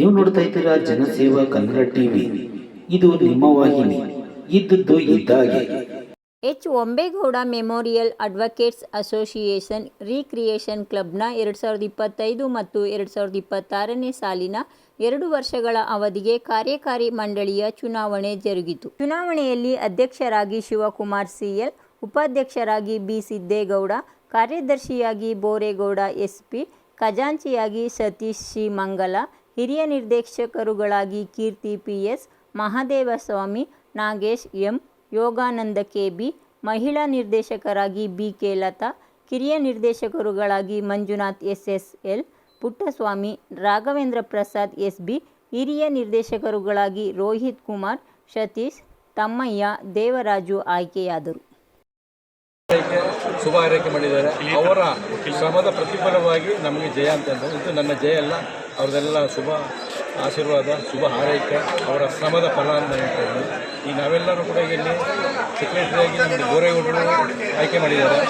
ನೀವು ನೋಡ್ತಾ ಇದ್ದೀರಾ ಜನಸೇವಾ ಕನ್ನಡ ಟಿವಿ. ಇದು ನಿಮ್ಮ ವಾಹಿನಿ. ಇದ್ದದ್ದು ಇದ್ದಾಗೆ. H Ombegowda memorial advocates association recreation ಕ್ಲಬ್ನ ಎರಡು ಸಾವಿರದ ಇಪ್ಪತ್ತೈದು ಮತ್ತು ಎರಡು ಸಾವಿರದ ಇಪ್ಪತ್ತಾರನೇ ಸಾಲಿನ ಎರಡು ವರ್ಷಗಳ ಅವಧಿಗೆ ಕಾರ್ಯಕಾರಿ ಮಂಡಳಿಯ ಚುನಾವಣೆ ಜರುಗಿತು. ಚುನಾವಣೆಯಲ್ಲಿ ಅಧ್ಯಕ್ಷರಾಗಿ ಶಿವಕುಮಾರ್ ಸಿಎಲ್, ಉಪಾಧ್ಯಕ್ಷರಾಗಿ ಬಿ ಸಿದ್ದೇಗೌಡ, ಕಾರ್ಯದರ್ಶಿಯಾಗಿ ಬೋರೇಗೌಡ ಎಸ್ಪಿ, ಖಜಾಂಚಿಯಾಗಿ ಸತೀಶ್ ಸಿ ಮಂಗಲ ಹಿರಿಯ ನಿರ್ದೇಶಕರುಗಳಾಗಿ Keerthi PS, Mahadevaswamy, Nagesh M, Yogananda K B ಮಹಿಳಾ ನಿರ್ದೇಶಕರಾಗಿ ಬಿ ಕೆ ಲತಾ, ಕಿರಿಯ ನಿರ್ದೇಶಕರುಗಳಾಗಿ Manjunath S S L Puttaswamy, Raghavendra Prasad S B ಹಿರಿಯ ನಿರ್ದೇಶಕರುಗಳಾಗಿ ರೋಹಿತ್ ಕುಮಾರ್, ಸತೀಶ್, ತಮ್ಮಯ್ಯ, ದೇವರಾಜು ಆಯ್ಕೆಯಾದರು. ಶುಭ ಆರೈಕೆ ಮಾಡಿದ್ದಾರೆ. ಅವರ ಶ್ರಮದ ಪ್ರತಿಫಲವಾಗಿ ನಮಗೆ ಜಯ ಅಂತ ಇದು ನನ್ನ ಜಯ ಅಲ್ಲ. ಅವ್ರದ್ದೆಲ್ಲ ಶುಭ ಆಶೀರ್ವಾದ, ಶುಭ ಹಾರೈಕೆ, ಅವರ ಶ್ರಮದ ಫಲ ಅಂತ ಹೇಳ್ತಾ ಇದ್ದೀನಿ ಈಗ ನಾವೆಲ್ಲರೂ ಕೂಡ ಇಲ್ಲಿ ಸೆಕ್ರೆಟರಿಯಾಗಿ ನಮಗೆ ಗೋರೇಗೌಡರು ಆಯ್ಕೆ ಮಾಡಿದ್ದಾರೆ.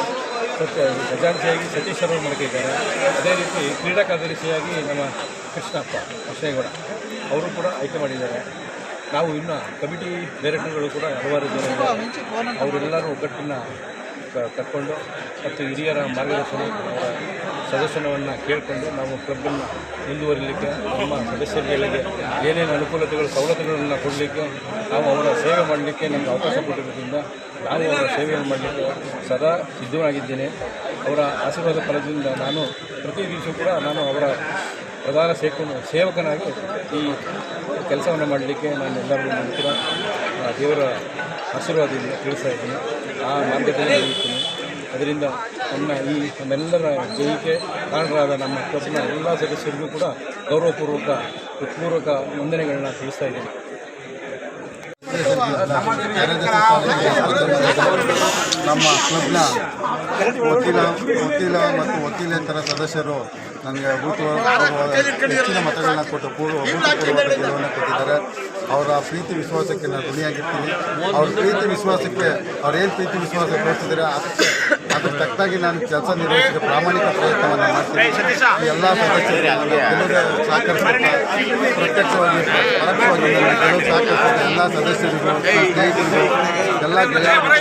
ಸತ್ಯ ಖಜಾಂಚಿಯಾಗಿ ಸತೀಶ್ ಅವರು ಮಡಕಿದ್ದಾರೆ ಅದೇ ರೀತಿ ಕ್ರೀಡಾ ಕಾರ್ಯದರ್ಶಿಯಾಗಿ ನಮ್ಮ ಕೃಷ್ಣಪ್ಪ ಕೃಷ್ಣೇಗೌಡ ಅವರು ಕೂಡ ಆಯ್ಕೆ ಮಾಡಿದ್ದಾರೆ. ನಾವು ಇನ್ನು ಕಮಿಟಿ ಡೈರೆಕ್ಟರ್ಗಳು ಕೂಡ ಹಲವಾರು ಜನ ಅವರೆಲ್ಲರೂ ಒಗ್ಗಟ್ಟನ್ನು ಕ- ಕಟ್ಕೊಂಡು ಮತ್ತು ಹಿರಿಯರ ಮಾರ್ಗದರ್ಶನ ಅವರ ಸದಸ್ಯನವನ್ನು ಕೇಳಿಕೊಂಡು ನಾವು ಕ್ಲಬ್ಬನ್ನು ಮುಂದುವರಿಲಿಕ್ಕೆ, ನಮ್ಮ ಸದಸ್ಯರುಗಳಿಗೆ ಏನೇನು ಅನುಕೂಲತೆಗಳು, ಸವಲತ್ತುಗಳನ್ನು ಕೊಡಲಿಕ್ಕೆ ನಾವು ಅವರ ಸೇವೆ ಮಾಡಲಿಕ್ಕೆ ನಮಗೆ ಅವಕಾಶ ಕೊಟ್ಟಿರೋದ್ರಿಂದ ನಾನು ಅವರ ಸೇವೆಯನ್ನು ಮಾಡಲಿಕ್ಕೆ ಸದಾ ಸಿದ್ಧವಾಗಿದ್ದೇನೆ ಅವರ ಆಶೀರ್ವಾದ ಫಲದಿಂದ ನಾನು ಪ್ರತಿ ದಿವಸ ಕೂಡ ನಾನು ಅವರ ಪ್ರಧಾನ ಸೇಕು ಸೇವಕನಾಗಿ ಈ ಕೆಲಸವನ್ನು ಮಾಡಲಿಕ್ಕೆ ನಾನು ಎಲ್ಲರಿಗೂ ಕೂಡ ದೇವರ ಆಶೀರ್ವಾದದಿಂದ ತಿಳಿಸ್ತಾ ಇದ್ದೀನಿ. ಆ ಮಾರ್ಗದಲ್ಲಿ ನಡೆಯುತ್ತೇನೆ ಅದರಿಂದ ನಮ್ಮ ಈ ನಮ್ಮೆಲ್ಲರ ಜೈಕೆ ಕಾರಣರಾದ ನಮ್ಮ ಕಬ್ಬಿನ ಎಲ್ಲ ಸದಸ್ಯರಿಗೂ ಕೂಡ ಗೌರವಪೂರ್ವಕ ಪೂರ್ವಕ ವಂದನೆಗಳನ್ನ ತಿಳಿಸ್ತಾ ಇದ್ದೀನಿ. ನಮ್ಮ ಕ್ಲಬ್ನ ವಕೀಲ ವಕೀಲ ಮತ್ತು ವಕೀಲೇತರ ಸದಸ್ಯರು ನನಗೆ ಅಭೂತಪೂರ್ವ ಹೆಚ್ಚಿನ ಮತಗಳನ್ನ ಕೊಟ್ಟು ಪೂರ್ವ ಗೆಲುವನ್ನು ಕೊಟ್ಟಿದ್ದಾರೆ. ಅವರ ಪ್ರೀತಿ ವಿಶ್ವಾಸಕ್ಕೆ ನಾನು ಋಣಿಯಾಗಿರ್ತೀನಿ. ಅವ್ರ ಪ್ರೀತಿ ವಿಶ್ವಾಸಕ್ಕೆ, ಅವ್ರು ಏನು ಪ್ರೀತಿ ವಿಶ್ವಾಸ ಕೊಡ್ತಿದ್ದಾರೆ ಅದಕ್ಕೆ ಅದಕ್ಕೆ ತಕ್ಕಾಗಿ ನಾನು ಕೆಲಸ ನಿರ್ವಹಿಸಿದ ಪ್ರಾಮಾಣಿಕ ಪ್ರಯತ್ನವನ್ನು ಮಾಡ್ತೀನಿ. ಎಲ್ಲ ಸದಸ್ಯರು ಗೆಲುವಿಗೆ ಸಹಕರಿಸಿದ ಪ್ರತ್ಯಕ್ಷವಾಗಿ, ಪರೋಕ್ಷವಾಗಿ ಎಲ್ಲ ಸದಸ್ಯರಿಗೂ ಸ್ನೇಹಿತರಿಗೂ, ಎಲ್ಲ ಗೆಳೆಯರಿಗೂ